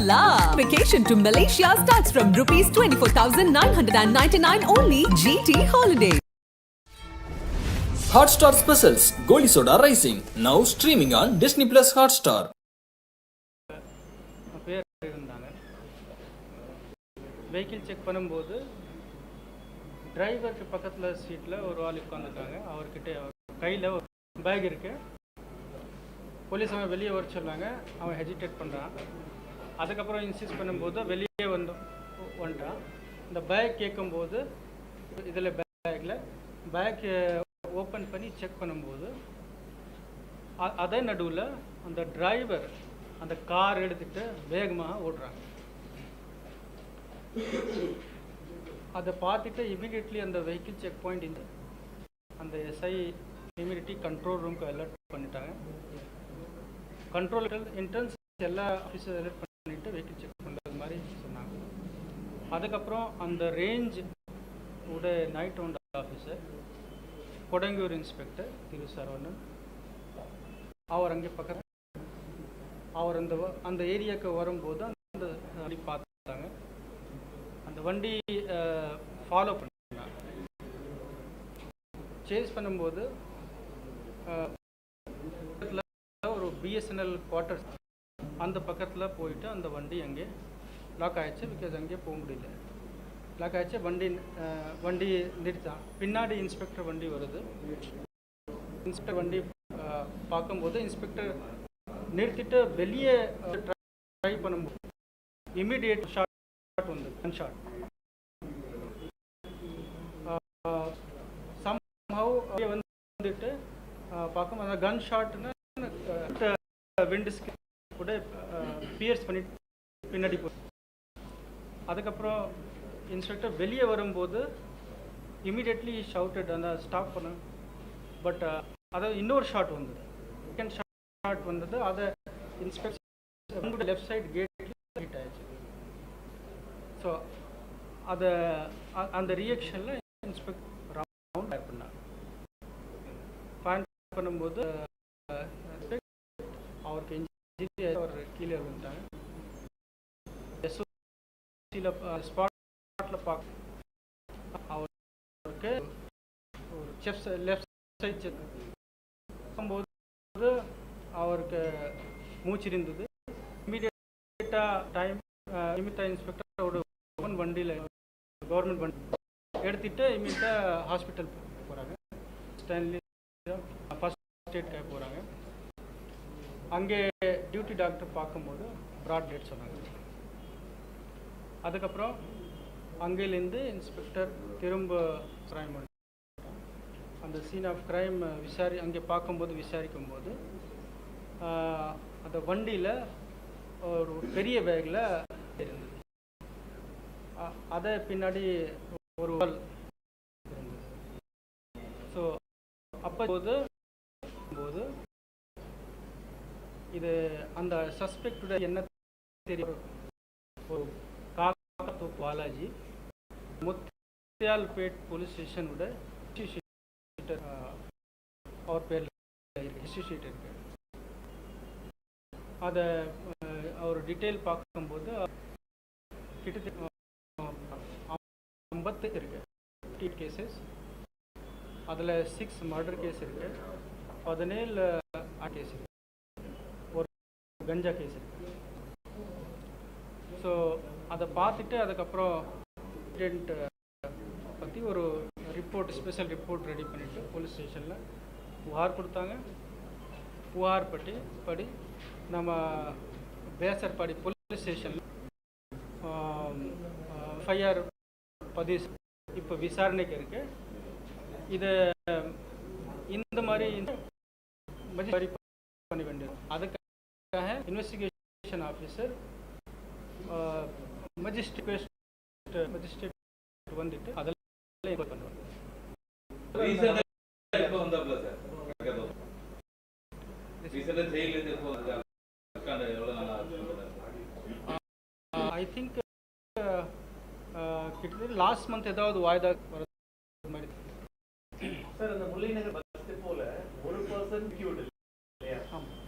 la! Vacation to Malaysia starts from rupees 24,999 only GT Holiday. Hotstar Specials Goli Soda Rising now streaming on Disney Plus Hotstar. Vehicle check பண்ணும்போது டிரைவருக்கு பக்கத்தில் சீட்டில் ஒரு ஆள் உட்காந்துருக்காங்க அவர்கிட்ட கையில் ஒரு பேக் இருக்கு போலீஸ் அவன் வெளியே வர சொன்னாங்க அவன் ஹெசிடேட் பண்ணுறான் அதுக்கப்புறம் இன்சிஸ்ட் பண்ணும்போது வெளியே வந்து வந்துட்டான் இந்த பேக் கேட்கும்போது இதில் பேக்கில் பேக் ஓப்பன் பண்ணி செக் பண்ணும்போது அதே நடுவில் அந்த டிரைவர் அந்த கார் எடுத்துகிட்டு வேகமாக ஓடுறாங்க. அதை பார்த்துட்டு இமீடியட்லி அந்த வெஹிக்கிள் செக் பாயிண்ட் இந்த அந்த எஸ்ஐ இமீடியட்லி கண்ட்ரோல் ரூம்க்கு அலர்ட் பண்ணிட்டாங்க. கண்ட்ரோல் இன்டர்ன்ஸ் எல்லா ஆஃபீஸர் அலர்ட் பண்ணிட்டு வெஹிக்கிள் செக் பண்ணுறது மாதிரி சொன்னாங்க அதுக்கப்புறம் அந்த ரேஞ்ச் உட night round officer Kodangur inspector Thiru Saravanan அவர் அங்கே பக்கத்தில் அவர் அந்த அந்த ஏரியாவுக்கு வரும்போது அந்த வண்டி பார்த்தாங்க. அந்த வண்டி ஃபாலோ பண்ணாங்க. சேஸ் பண்ணும்போது ஒரு பிஎஸ்என்எல் குவார்ட்டர்ஸ் அந்த பக்கத்தில் போயிட்டு அந்த வண்டி அங்கே லாக் ஆகிடுச்சு பிகாஸ் அங்கேயே போக முடியல. லாக் ஆகிடுச்சு வண்டி வண்டி நிறுத்தான் பின்னாடி இன்ஸ்பெக்டர் வண்டி வருது. இன்ஸ்பெக்டர் வண்டி பார்க்கும்போது இன்ஸ்பெக்டர் நிறுத்திட்டு வெளியே ட்ரை பண்ணும்போது இமீடியட் ஷாட் வந்து கன் ஷாட் சம்ஹவ் வந்துட்டு அஹ், பார்க்கும் அந்த கன் ஷாட்னு விண்டு கூட பியர்ஸ் பண்ணி பின்னாடி போ அதுக்கப்புறம் இன்ஸ்பெக்டர் வெளியே வரும்போது இமீடியட்லி ஷவுட்டட் அந்த ஸ்டாப் பண்ண. பட் அதாவது இன்னொரு ஷாட் வந்தது. செகண்ட் ஷாட் வந்தது. அதை inspector left side gate hit ஆயிடுச்சு. ஸோ அதை அந்த ரியாக்ஷனில் இன்ஸ்பெக்டர் ரவுண்ட் ஃபயர் பண்ணாங்க ஃபயர் பண்ணும்போது அவருக்கு அவர் கீழே விழுந்துட்டாங்க சில ஸ்பாட்டில் பார்க்க அவருக்கு ஒரு செஃப் லெஃப்ட் சைட் செக் பார்க்கும்போது அவருக்கு மூச்சு இருந்தது. இமீடியட்டாக டைம் நிமித்தா இன்ஸ்பெக்டரோட வண்டியில் கவர்மெண்ட் வண்டி எடுத்துட்டு இமீடியட்டாக ஹாஸ்பிட்டல் போகிறாங்க ஸ்டான்லி ஃபஸ்ட் எய்ட்காக போகிறாங்க அங்கே டியூட்டி டாக்டர் பார்க்கும்போது ப்ராட் டேட் சொன்னாங்க. அதுக்கப்புறம் அங்கேலேருந்து இன்ஸ்பெக்டர் திரும்ப கிரைம் பண்ணி அந்த சீன் ஆஃப் கிரைம் விசாரி அங்கே பார்க்கும்போது விசாரிக்கும் போது அந்த வண்டியில் ஒரு பெரிய பேக்கில் இருந்தது. அதை பின்னாடி ஒரு ஸோ அப்போ போது போது இது அந்த சஸ்பெக்டுடைய என்ன தெரியும்? ஒரு காக்கத்தோப்பு பாலாஜி முத்தியால்பேட் போலீஸ் ஸ்டேஷனோட அவர் பேரில் இருக்கு ஹிஸ்ட்ரி ஷீட் இருக்கு அதை அஹ், அவர் டீட்டெயில் பார்க்கும்போது கிட்டத்தட்ட ஐம்பத்து இருக்கு ஃபிஃப்டி கேசஸ் அதில் சிக்ஸ் மர்டர் கேஸ் இருக்கு பதினேழு ஆ கேஸ் இருக்கு ஒரு கஞ்சா கேஸ் இருக்கு ஸோ அதை பார்த்துட்டு அதுக்கப்புறம் இன்சிடென்ட் பற்றி ஒரு ரிப்போர்ட் ஸ்பெஷல் ரிப்போர்ட் ரெடி பண்ணிவிட்டு போலீஸ் ஸ்டேஷனில் புகார் கொடுத்தாங்க. புகார் பட்டி படி நம்ம பேசர்பாடி போலீஸ் ஸ்டேஷனில் எஃப்ஐஆர் பதிவு இப்போ விசாரணைக்கு இருக்கு. இதை இந்த மாதிரி பண்ண வேண்டியது. அதுக்காக இன்வெஸ்டிகேஷன் ஆஃபீஸர் மஜிஸ்ட்ரேட் மஜிஸ்ட்ரேட் வந்துட்டு அதெல்லாம் inquire பண்ணுவாங்க. ரீசெண்டா எப்போ வந்தாப்ல சார் ரீசெண்டா ஜெயில இருந்து எப்போ வந்தாரு உட்கார்ந்து எவ்வளவு நாளா ஆச்சு? ஐ திங்க் கிட்டத்தட்ட லாஸ்ட் மந்த் ஏதாவது வாய்தா வர மாதிரி சார் அந்த முல்லைநகர் பஸ் போல ஒரு பர்சன் இல்லையா?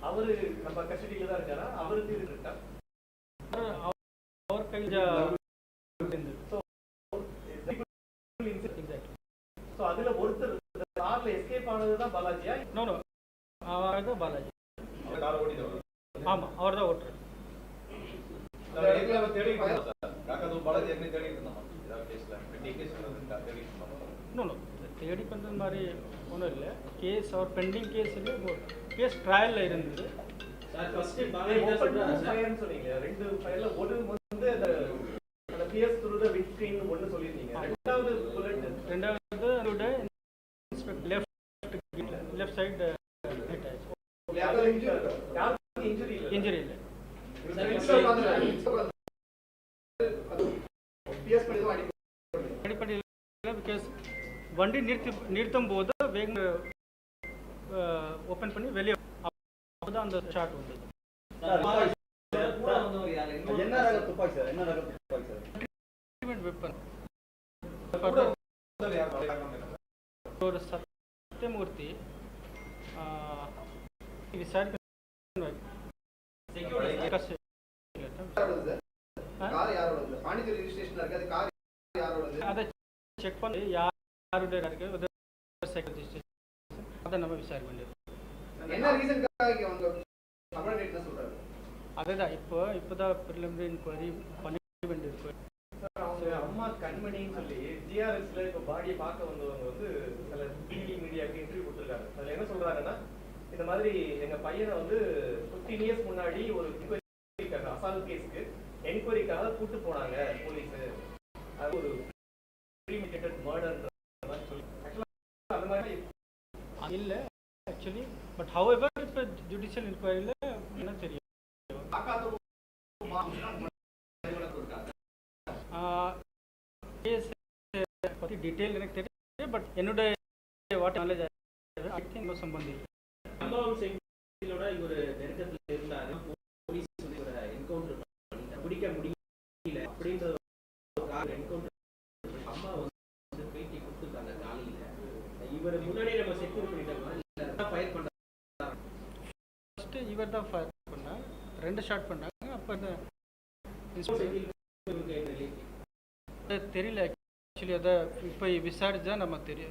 அவரு நம்ம கஸ்டடியில தான் இருக்காரா? அவருக்கு அதுல ஒருத்தர் கார்ல எஸ்கேப் ஆனதுதான் பாலாஜியா நோ நோ அவர் தான் பாலாஜி. காரை ஓட்டிட்டு ஆமாம் அவர் தான் ஓட்டுறாரு. தேடி பண்ணுறது மாதிரி ஒன்றும் இல்லை. கேஸ் அவர் பெண்டிங் கேஸ் இல்லை கேஸ் ட்ரையலில் இருந்தது. சொன்னீங்க. ரெண்டு ஃபயர்ல ஒரு வந்து அந்த அந்த பிஎஸ் த்ரூ த விட்ஸ்கிரீன் ஒன்னு சொல்லியிருந்தீங்க ரெண்டாவது புல்லட் ரெண்டாவது inspect left left side hit ஆயிடுச்சு யாருக்கும் இன்ஜுரி இல்லை இன்ஜுரி இல்லை அடிப்படையில் பிகாஸ் வண்டி நிறுத்தி நிறுத்தும் போது வேக ஓப்பன் பண்ணி வெளியே அப்போதான் அந்த ஷாட் வந்தது. என்ன ரக துப்பாக்கி சார்? என்ன ரக துப்பாக்கி சார்? வெப்பன் ஒரு சத்தியமூர்த்தி ஆ, விசாரிக்க அதை செக் பண்ணி யாருடைய செக்ரட்டரி அதை நம்ம விசாரிக்க வேண்டியது. அதுதான் இப்போ இப்போதான் ப்ரிலிமினரி இன்கொயரி பண்ண வேண்டியிருக்கு. அம்மா கண்மணின்னு சொல்லி ஜிஆர்எஸ்ல இப்ப பாடியை பார்க்க வந்தவங்க வந்து சில டிவி மீடியாவுக்கு இன்டர்வியூ கொடுத்துருக்காங்க. அதுல என்ன சொல்றாங்கன்னா இந்த மாதிரி எங்க பையனை வந்து 15 இயர்ஸ் முன்னாடி ஒரு என்கொயரிக்காக அசால்ட் கேஸ்க்கு என்கொயரிக்காக கூட்டு போனாங்க போலீஸ் அது ஒரு ப்ரீமிடேட்டட் மர்டர்ன்ற மாதிரி சொல்லி ஆக்சுவலா அந்த மாதிரி இல்லை ஆக்சுவலி பட் ஹவ் எவர் இப்போ ஜுடிஷியல் இன்கொயரியில் என்ன தெரியும்? பற்றி டீட்டெயில் எனக்கு தெரியாது பட் என்னுடைய வாட் நாலேஜ் ஐ திங்க் சம்பந்தி சம்பவம் செய்தியோட இவர் நெருக்கத்தில் இருந்தாரு போலீஸ் வந்து இவரை என்கவுண்டர் பண்ணிட்டாங்க பிடிக்க முடியல அப்படின்ற ஒரு காரணம் என்கவுண்டர் அம்மா வந்து பேட்டி கொடுத்துருக்காங்க காலையில இவர் முன்னாடி நம்ம செக்யூர் பண்ணிட்டோமா இல்ல ஃபயர் பண்றாங்க இவர் தான் ஃபயர் பண்ணார் ரெண்டு ஷாட் பண்ணாங்க அப்போ? அது தெரியல ஆக்சுவலி அதை இப்போ விசாரிச்சா நம்ம தெரிய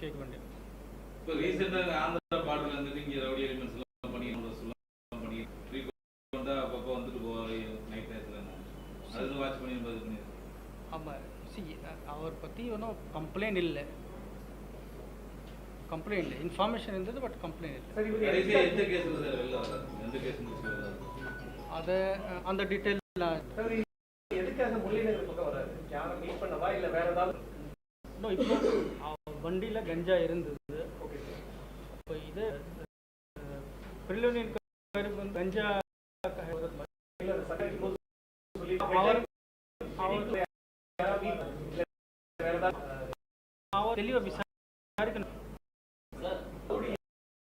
கேட்க வேண்டியது. இப்போ ரீசெண்டாக ஆந்திரா பார்டர்ல இருந்து இங்கே ரவுடி எலிமெண்ட்ஸ் எல்லாம் பண்ணி எல்லாம் பண்ணி ஃப்ரீக்வெண்ட்டாக அப்பப்போ வந்துட்டு போவார் நைட் டயத்தில் அது வாட்ச் பண்ணி ஆமாம் சி அவர் பற்றி ஒன்றும் கம்ப்ளைண்ட் இல்லை கம்ப்ளைண்ட் இல்லை இன்ஃபார்மேஷன் இருந்தது பட் கம்ப்ளைண்ட் இல்லை சரி இவர் கடைசியா எதுக்கு- எந்த கேஸில் சார் வெளில வர்றாரு எந்த கேஸ் முடிச்சு வர்றாரு அதை அந்த இன்னும் இப்போ வண்டியில் கஞ்சா இருந்தது. இப்போ இது ப்ரிலிமினரி கஞ்சா அவர் அவர் தெளிவாக விசாரிக்கணும்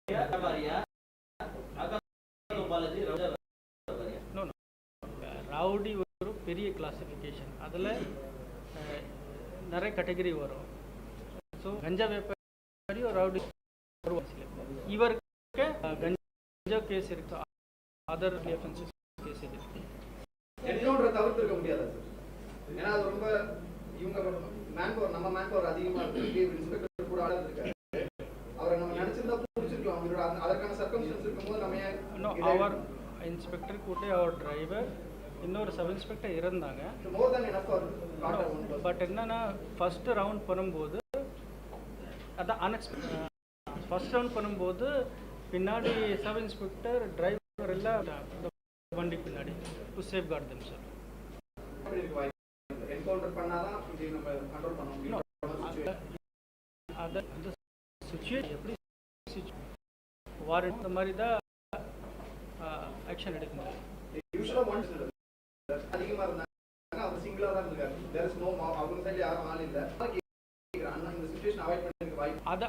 வியாபாரியா காக்கா பாலாஜி ரவுடா வியாபாரியா நோ ரவுடி ஒரு பெரிய கிளாசிஃபிகேஷன் அதில் நிறைய கேட்டகரி வரும். ஸோ கஞ்சா வியாபாரி ஒரு ரவுடி. இவருக்கு கஞ்சா கேஸ் இருக்கு. அதர் அஃபென்சஸ் கேஸ் இருக்கு என்கவுண்டரை தவிர்த்திருக்க முடியாதா ஏன்னா அது ரொம்ப இவங்க மேன் பவர் நம்ம மேன் பவர் அதிகமா இருக்கு. இன்ஸ்பெக்டர் கூட ஆள் இருக்காரு. அவரை நம்ம நினைச்சிருந்தா பிடிச்சிருக்கலாம். அவரோட அதற்கான சர்க்கம்ஸ்டன்ஸ் இருக்கும்போது நம்ம இன்னும் அவர் இன்ஸ்பெக்டர் கூட அவர் டிரைவர் இன்னொரு சப் இன்ஸ்பெக்டர் இருந்தாங்க. பட் என்னன்னா ஃபர்ஸ்ட் ரவுண்ட் பண்ணும்போது அதான் அன்எக்ஸ்பெக்ட் ஃபர்ஸ்ட் ரவுண்ட் பண்ணும்போது பின்னாடி சப் இன்ஸ்பெக்டர் டிரைவர் எல்லாம் இந்த வண்டி பின்னாடி to safeguard them sir அப்படி அந்த சுச்சுவேஷன் எப்படி வாரண்ட் இந்த மாதிரி தான் ஆக்ஷன் எடுக்க முடியும். அதிகமா இருந்தாங்க. அவர் சிங்கிளா தான் இருக்காரு தேர் இஸ் நோ அவங்க யாரும் ஆள் இல்ல. அண்ணா இந்த சுச்சுவேஷன் அவாய்ட் பண்ணிருக்க வாய்ப்பு அது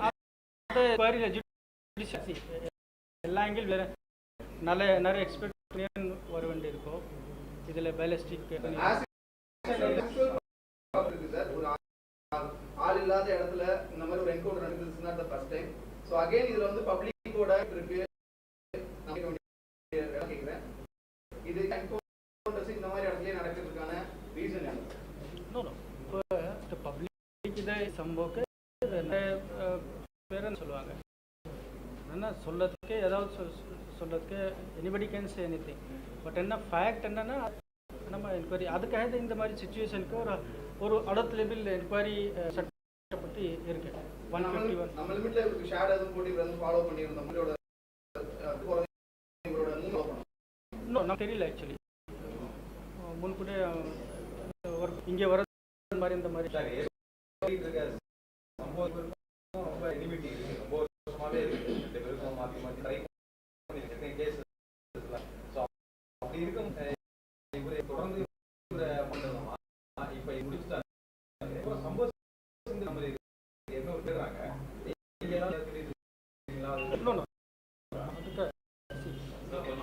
எல்லா ஆங்கிள் வேறு. நல்ல நிறைய எக்ஸ்பெக்ட் வர வேண்டியிருக்கும் இதில் பேலஸ்டிக் ஒரு ஆள் இல்லாத இடத்துல இந்த மாதிரி ஒரு encounter the first time so again இதுல வந்து பப்ளிக்கோட இருக்கு நான் கேட்க வேண்டிய இடம் கேட்கிறேன் இது என்கவுண்டர்ஸ் இந்த மாதிரி இடத்துலயே நடக்கிறதுக்கான இந்த சம்பவக்கு பேரன்னு சொல்லுவாங்க. என்ன சொல்லதுக்கு ஏதாவது சொல் சொல்லதுக்கு anybody can say anything but என்ன ஃபேக்ட் என்னன்னா நம்ம என்கொயரி அதுக்காக இந்த மாதிரி சுச்சுவேஷனுக்கு ஒரு ஒரு அடுத்த லெவல் என்கொயரி சட்டப்பட்டு இருக்கு. ஒன் ஃபிஃப்டி ஒன் நம்ம லிமிட்ல இவருக்கு ஷேட் எதுவும் போட்டு இவர் வந்து ஃபாலோ பண்ணியிருந்தோம். உங்களோட அஹ், போறது இவரோட மூவ் பண்ணணும் இன்னும் நமக்கு தெரியல ஆக்சுவலி முன்கூட ஒரு இங்கே வர மாதிரி இந்த மாதிரி.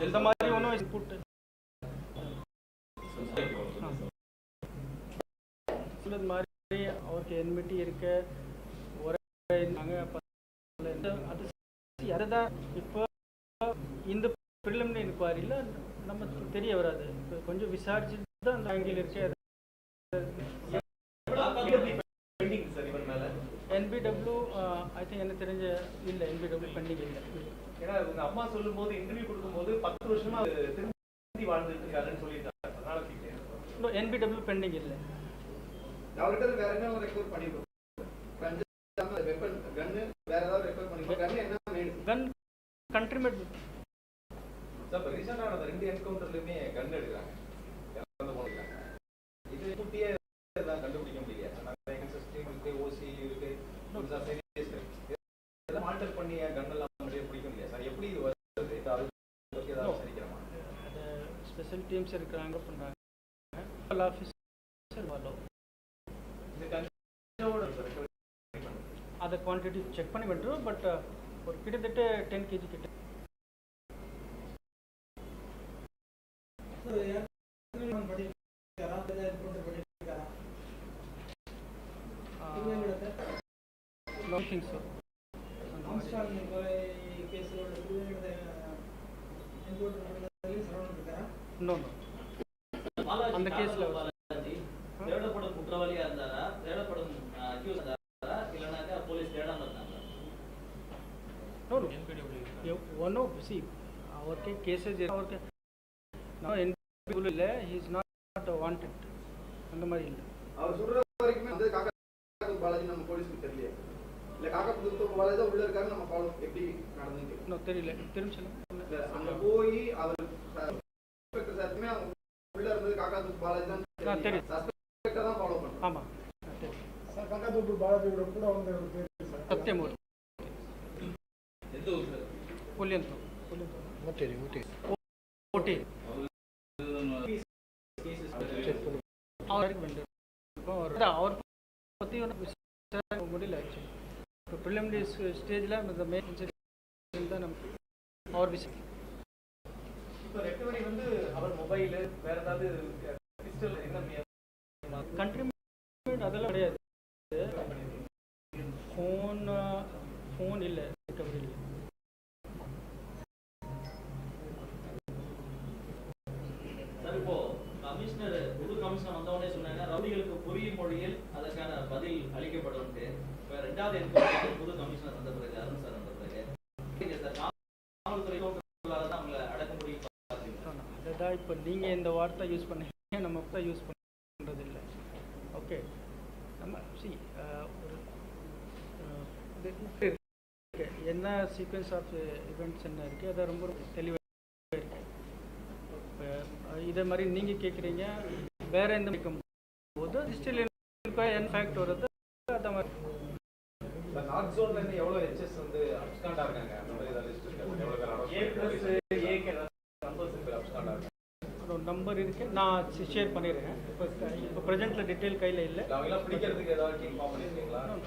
இந்த மாதிரி ஒன்றும் சொன்னது மாதிரி ஒரே நாங்கள் அப்போ அது see, அதுதான் இப்போ இந்த ப்ரிலிமினரி இன்கொயரியில் நம்ம தெரிய வராது. கொஞ்சம் விசாரிச்சு தான் அந்த ஆங்கிள் இருக்கு. என்பிடபிள்யூ ஐ திங்க் எனக்கு தெரிஞ்ச இல்லை என்பிடபிள்யூ பெண்டிங் இல்லை. ஏன்னா உங்க அம்மா சொல்லும்போது இன்டர்வியூ கொடுக்கும்போது பத்து வருஷமா திரும்பி வாழ்ந்துட்டு இருக்காருன்னு சொல்லியிருக்காரு அதனால என்பிடபிள்யூ பெண்டிங் இல்லை. அவர்கிட்ட வேற என்ன ரெக்கவர் பண்ணிருக்கோம் வெப்பன் கன்னு வேற ஏதாவது ரெக்கவர் பண்ணிருக்கோம் கன்னு என்ன கன் கண்ட்ரிமேட் சார் இப்போ ரீசெண்டாக நடந்த ரெண்டு என்கவுண்டர்லையுமே கன் எடுக்கிறாங்க. இது குட்டியே கண்டுபிடிக்க முடியல. ஓசி இருக்கு. இதெல்லாம் ஆல்டர் பண்ணி கன் எல்லாம் அப்படியே பிடிக்க முடியாது சார் எப்படி இது வருது? ஸ்பெஷல் டீம்ஸ் இருக்கிறாங்க பண்ணுறாங்க ஆஃபீஸர் வரலோ இந்த கன்னோட சார் அதை குவான்டிட்டி செக் பண்ணி விட்டுரும் பட் uh, ஒரு கிட்டத்தட்ட டென் கேஜி கிட்ட திங்ஸ் இன்னொன்று அந்த கேஸில் தேடப்படும் குற்றவாளியா இருந்தாரா தேடப்படும் அக்யூஸ் இருந்தாரா இல்லைனாக்கா போலீஸ் தேடாம இருந்தாங்க ஒன் ஆஃப் சி அவருக்கு கேசஸ் அவருக்கு நான் என்பிடபிள்யூ இல்லை. ஹி இஸ் நாட் வாண்டட் அந்த மாதிரி இல்லை. அவர் சொல்ற வரைக்குமே வந்து காக்கா பாலாஜி நம்ம போலீஸ்க்கு தெரியல இல்ல காக்கா புது பாலாஜி தான் உள்ள இருக்காரு நம்ம ஃபாலோ எப்படி. இன்னும் தெரியல. திரும்ப சொல்லுங்க அங்க போய் அவர் இன்ஸ்பெக்டர் சாருமே அவங்க உள்ள இருந்தது காக்கா தூக்கு பாலாஜி தான் தெரியும். சஸ்பெக்டா தான் ஃபாலோ பண்ணுறோம் ஆமாம் தெரியும் கங்காத்தூப்பு பாலாஜியோட கூட வந்து ஒரு பேர் சார். சத்தியமூர்த்தி. எந்த ஊர் சார்? புல்லியந்தம் புல்லியந்தம் ஓட்டி அவருக்கு வந்து அவர் பற்றி ஒன்றும் முடியல ஆக்சுவலி இப்போ ப்ரிலிமினரி ஸ்டேஜில் இந்த மெயின் தான் நம்ம அவர் விசாரி இப்போ ரெக்கவரி வந்து அவர் மொபைல் வேற ஏதாவது பிஸ்டல் என்ன கண்ட்ரிமெண்ட் அதெல்லாம் கிடையாது. ஃபோன் ஃபோன் இல்லை. ரெண்டாவது புது கமிஷனர் வந்த பிறகு அருண் சார் வந்த பிறகு. இப்போ நீங்கள் இந்த வார்த்தை யூஸ் பண்ணீங்க நம்ம தான் யூஸ் பண்ணுறது இல்லை ஓகே. நம்ம சி ஒரு என்ன சீக்வன்ஸ் ஆஃப் இவெண்ட்ஸ் என்ன இருக்குது அதை ரொம்ப தெளிவாக இருக்கு. இப்போ இதே மாதிரி நீங்கள் கேட்குறீங்க வேறு எந்த போது ஸ்டில் என் ஃபேக்ட் வருது அதை மாதிரி. நார்த் ஜோன்ல இருந்து எவ்வளவு ஹெச்எஸ் வந்து அப்ஸ்காண்டா இருக்காங்க? அந்த மாதிரி ஏதாவது லிஸ்ட் இருக்கா? எவ்வளவு பேர் ஏ பிளஸ் ஏக்கு நம்பர்ஸ் பேர் அப்ஸ்காண்டா இருக்காங்க ஒரு நம்பர் இருக்கு? நான் ஷேர் பண்ணிடுறேன். இப்போ இப்போ ப்ரெசென்ட்டில் டீட்டெயில் கையில் இல்லை. பிடிக்கிறதுக்கு ஏதாவது டீம் ஃபார்ம்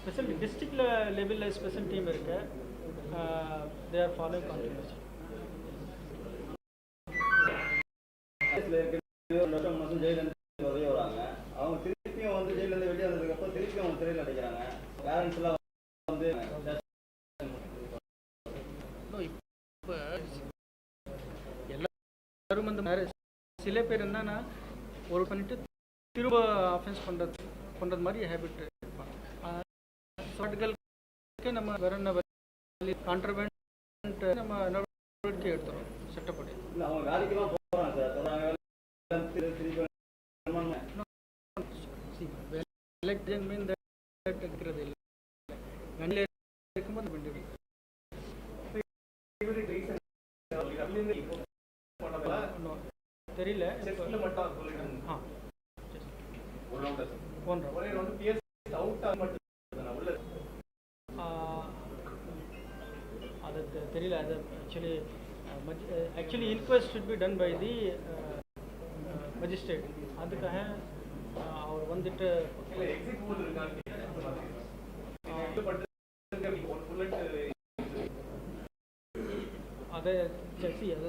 ஸ்பெஷல் டிஸ்ட்ரிக்ட் லெவலில் ஸ்பெஷல் டீம் இருக்கு. தே ஆர் ஃபாலோ கான்ட்ரிபியூஷன் மாதம் ஜெயிலேருந்து உதவி வராங்க அவங்க திருப்பியும் வந்து ஜெயிலேருந்து வெளியே வந்ததுக்கப்புறம் திருப்பியும் அவங்க சிறையில் அடைக்கிறாங்க பேரண்ட்ஸ் எல்லாம் வந்து இப்போ வரும் அந்த மேரேஜ் சில பேர் என்னன்னா ஒரு பண்ணிட்டு திரும்ப அஃபென்ஸ் பண்ணுறது பண்ணுறது மாதிரி ஹேபிட் இருப்பாங்க. ஷார்ட்களுக்கு நம்ம வேற என்ன கான்ட்ரபேண்ட் நம்ம நடவடிக்கை எடுத்துறோம்? சட்டப்படி. வேலைக்கு தெரியல. செஸ்ல மட்டும் சொல்லிட்டு ஆ. ஒரு ரவுண்ட் ஒன்றரை ஒரே ரவுண்ட் பிஎஸ் அவுட் ஆக மட்டும் உள்ள அது தெரியல அது actually actually inquest should be done by the magistrate அதுக்காக அவர் வந்துட்டு அதை சரி அது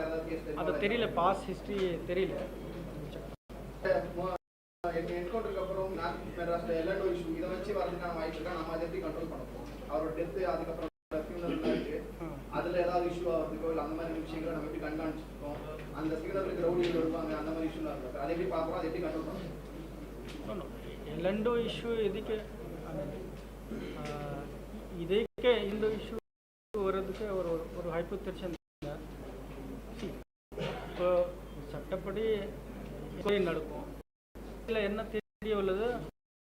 ஏதாவது கேஸ் அது தெரியல. பாஸ் ஹிஸ்ட்ரி தெரியல. ಇದಕ್ಕೆ ಇಂದು ಇಶ್ಯೂ வர்றதுக்கு ஒரு ஒரு ஹைப்போதெர்ஷன் இப்போ சட்டப்படி கொலை நடக்கும் இதில் என்ன தெரிய உள்ளது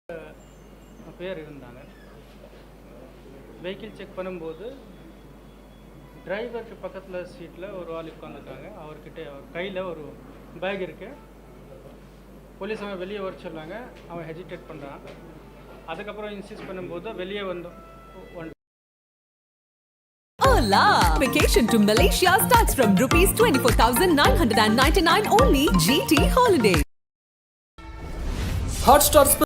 அஹ், பேர் இருந்தாங்க வெஹிக்கிள் செக் பண்ணும்போது டிரைவருக்கு பக்கத்தில் சீட்டில் ஒரு ஆள் உட்காந்துருக்காங்க அவர்கிட்ட அவர் கையில் ஒரு பேக் இருக்கு போலீஸ் அவன் வெளியே வர சொன்னாங்க அவன் ஹெசிடேட் பண்ணுறான் அதுக்கப்புறம் இன்சிஸ்ட் பண்ணும்போது வெளியே வந்து Hola! Vacation to Malaysia starts from rupees 24,999 only GT Holiday. Hotstar